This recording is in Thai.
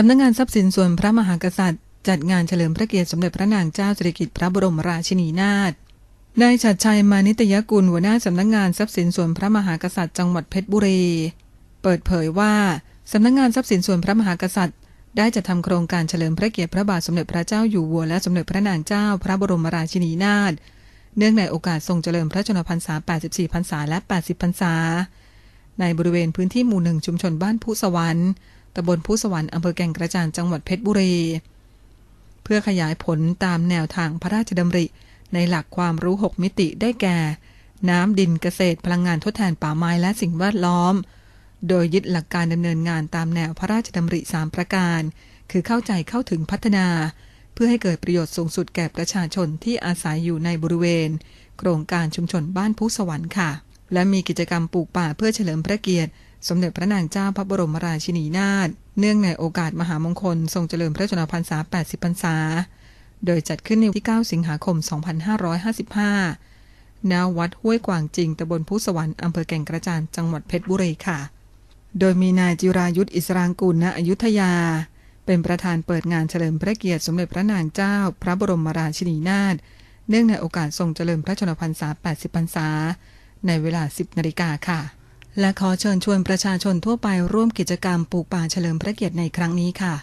สำนักงงานทรัพย์สินส่วนพระมหากษัตริย์ จัดงานเฉลิมพระเกียรติสมเด็จพระนางเจ้าสิริกิติ์พระบรมราชินีนาถนายชัดชัยมานิตยกุลหัวหน้าสำนักงงานทรัพย์สินส่วนพระมหากษัตริย์จังหวัดเพชรบุรี เปิดเผยว่าสำนักงงานทรัพย์สินส่วนพระมหากษัตริย์ ได้จัดทำโครงการเฉลิมพระเกียรติพระบาทสมเด็จพระเจ้าอยู่หัวและสมเด็จพระนางเจ้าพระบรมราชินีนาถเนื่องในโอกาสทรงเจริญพระชนมพรรษา 84 พรรษาและ 80 พรรษา ในบริเวณพื้นที่หมู่หนึ่งชุมชนบ้านผู้สวรรค์ ตำบลผู้สวรรค์อำเภอแก่งกระจานจังหวัดเพชรบุรี เพื่อขยายผลตามแนวทางพระราชดำริ ในหลักความรู้ 6 มิติได้แก่ น้ำดินเกษตรพลังงานทดแทนป่าไม้และสิ่งแวดล้อม โดยยึดหลักการดำเนินงานตามแนวพระราชดำริ 3 ประการ คือเข้าใจเข้าถึงพัฒนา เพื่อให้เกิดประโยชน์สูงสุดแก่ประชาชนที่อาศัยอยู่ในบริเวณ โครงการชุมชนบ้านผู้สวรรค์ค่ะ และมีกิจกรรมปลูกป่าเพื่อเฉลิมพระเกียรติ สมเด็จพระนางเจ้าพระบรมราชินีนาถเนื่องในโอกาสมหามงคล ทรงเจริญพระชนมพรรษา 80 พรรษา โดยจัดขึ้นในวันที่ 9 สิงหาคม 2555 ณ วัดห้วยกวางจริงตำบลผู้สวรรค์อำเภอแก่งกระจานจังหวัดเพชรบุรีค่ะ โดยมีนายจิรายุทธอิสรางกุลณอยุธยา เป็นประธานเปิดงานเฉลิมพระเกียรติสมเด็จพระนางเจ้า พระบรมราชินีนาถเนื่องในโอกาสทรงเจริญพระชนมพรรษา 80 พรรษา ในเวลา 10 นาฬิกาค่ะ และขอเชิญชวนประชาชนทั่วไปร่วมกิจกรรมปลูกป่าเฉลิมพระเกียรติในครั้งนี้ค่ะ